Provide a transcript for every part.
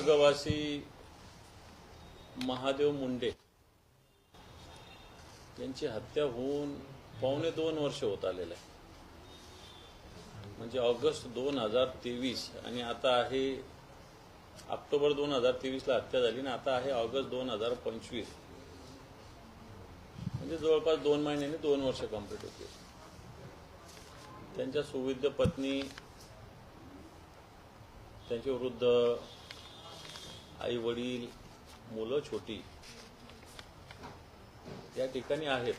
स्वर्गवासी महादेव मुंडे यांची हत्या होऊन पावणे दोन वर्ष होत आलेलं आहे. म्हणजे ऑगस्ट दोन हजार तेवीस आणि आता आहे ऑक्टोबर दोन हजार तेवीसला हत्या झाली आणि आता आहे ऑगस्ट दोन हजार पंचवीस. म्हणजे जवळपास दोन महिन्यांनी दोन वर्ष कंप्लीट होते. त्यांच्या सुविध पत्नी त्यांचे वृद्ध आई वडील मुलं छोटी या ठिकाणी आहेत.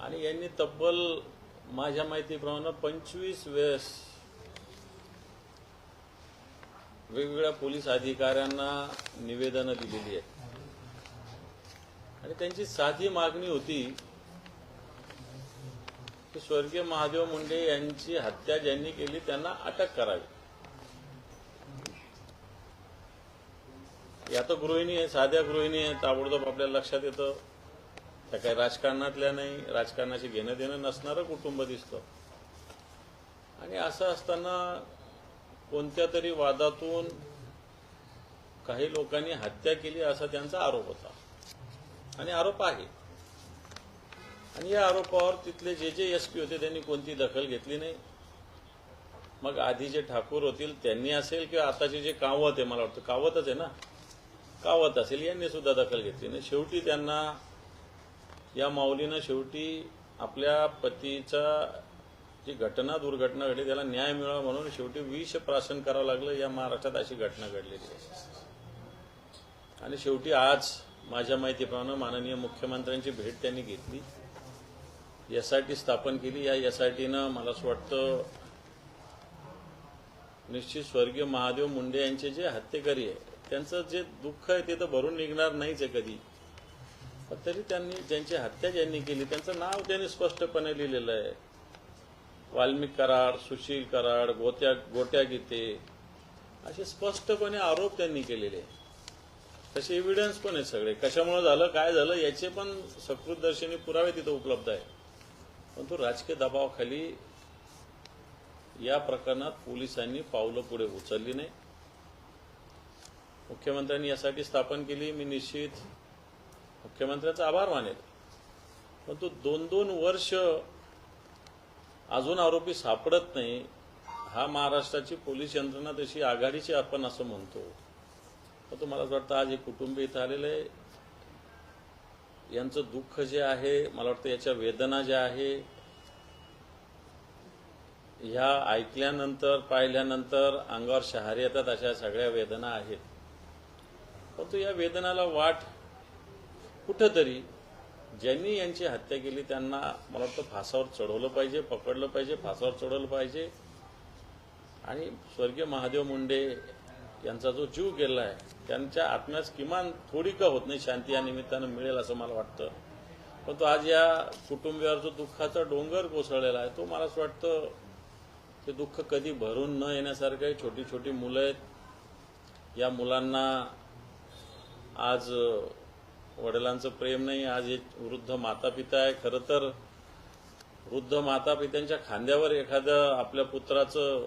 आणि यांनी तब्बल माझ्या माहितीप्रमाणे पंचवीस वेळेस वेगवेगळ्या पोलीस अधिकाऱ्यांना निवेदनं दिलेली आहेत. आणि त्यांची साधी मागणी होती की स्वर्गीय महादेव मुंडे यांची हत्या ज्यांनी केली त्यांना अटक करावी. या तर गृहिणी आहे साध्या गृहिणी आहे ताबडतोब आपल्या लक्षात येतं. त्या काही राजकारणातल्या नाही राजकारणाशी घेणं देणं नसणारं कुटुंब दिसतं. आणि असं असताना कोणत्या तरी वादातून काही लोकांनी हत्या केली असा त्यांचा आरोप होता. आणि आरोप आहे. आणि या आरोपावर तिथले जे जे एस पी होते त्यांनी कोणती दखल घेतली नाही. मग आधी जे ठाकूर होतील त्यांनी असेल किंवा आताचे जे कावत आहे मला वाटतं कावतच आहे ना. कावत असेल यांनी सुद्धा दखल घेतली. नाही शेवटी त्यांना या माऊलीनं शेवटी आपल्या पतीचा जी घटना दुर्घटना घडली त्याला न्याय मिळावा म्हणून शेवटी विष प्राशन करावं लागलं. या महाराष्ट्रात अशी घटना घडलेली आहे. आणि शेवटी आज माझ्या माहितीप्रमाणे माननीय मुख्यमंत्र्यांची भेट त्यांनी घेतली. येस आय टी स्थापन केली. या एस आय टीनं मला असं वाटतं निश्चित स्वर्गीय महादेव मुंडे यांचे जे हत्येकरी आहे त्यांचं जे दुःख आहे ते तर भरून निघणार नाहीच आहे कधी. पण तरी त्यांनी ज्यांची हत्या ज्यांनी केली त्यांचं नाव त्यांनी स्पष्टपणे लिहिलेलं आहे. वाल्मिक कराड सुशील कराड गोत्या गोट्या गीते असे स्पष्टपणे आरोप त्यांनी केलेले आहे तसे एव्हिडन्स पण आहेत सगळे. कशामुळे झालं काय झालं याचे पण सकृतदर्शनी पुरावे तिथं उपलब्ध आहे परंतु राजकीय दबावाखाली या प्रकरणात पोलिसांनी पावलं पुढे उचलली नाही. मुख्यमंत्र्यांनी यासाठी स्थापन केली मी निश्चित मुख्यमंत्र्यांचा आभार मानेल. परंतु दोन दोन वर्ष अजून आरोपी सापडत नाही हा महाराष्ट्राची पोलीस यंत्रणा तशी आघाडीची आपण असं म्हणतो. परंतु मला असं वाटतं आज हे कुटुंब इथं आलेलं आहे. यांचं दुःख जे आहे मला वाटतं याच्या वेदना ज्या आहे ह्या ऐकल्यानंतर पाहिल्यानंतर अंगावर शहारे येतात अशा सगळ्या वेदना आहेत. परंतु या वेदनाला वाट कुठंतरी ज्यांनी यांची हत्या केली त्यांना मला वाटतं फासावर चढवलं पाहिजे पकडलं पाहिजे फासावर चढवलं पाहिजे. आणि स्वर्गीय महादेव मुंडे यांचा जो जीव गेला आहे त्यांच्या आत्म्यास किमान थोडी का होत नाही शांती या निमित्तानं मिळेल असं मला वाटतं. परंतु आज या कुटुंबियावर जो दुःखाचा डोंगर कोसळलेला आहे तो मला असं वाटतं ते दुःख कधी भरून न येण्यासारखं आहे. छोटी छोटी मुलं आहेत. या मुलांना आज वडिलांचं प्रेम नाही आज एक वृद्ध माता पिता आहे. खरं तर वृद्ध माता पित्यांच्या खांद्यावर एखादं आपल्या पुत्राचं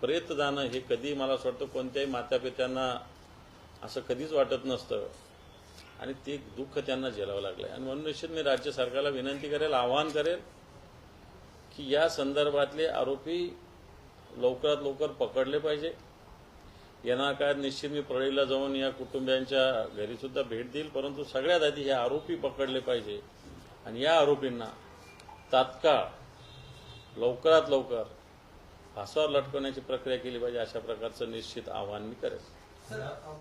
प्रेत जाणं हे कधी मला असं वाटतं कोणत्याही माता पित्यांना असं कधीच वाटत नसतं. आणि ते दुःख त्यांना झेलावं लागलं आणि म्हणून निश्चित मी राज्य सरकारला विनंती करेल आवाहन करेल की या संदर्भातले आरोपी लवकरात लवकर पकडले पाहिजे. येणार काळात निश्चित मी परळीला जाऊन या कुटुंबियांच्या घरी सुद्धा भेट देईल परंतु सगळ्यात आधी हे आरोपी पकडले पाहिजे. आणि या आरोपींना तात्काळ लवकरात लवकर फासावर लटकवण्याची प्रक्रिया केली पाहिजे अशा प्रकारचं निश्चित आवाहन मी करेन.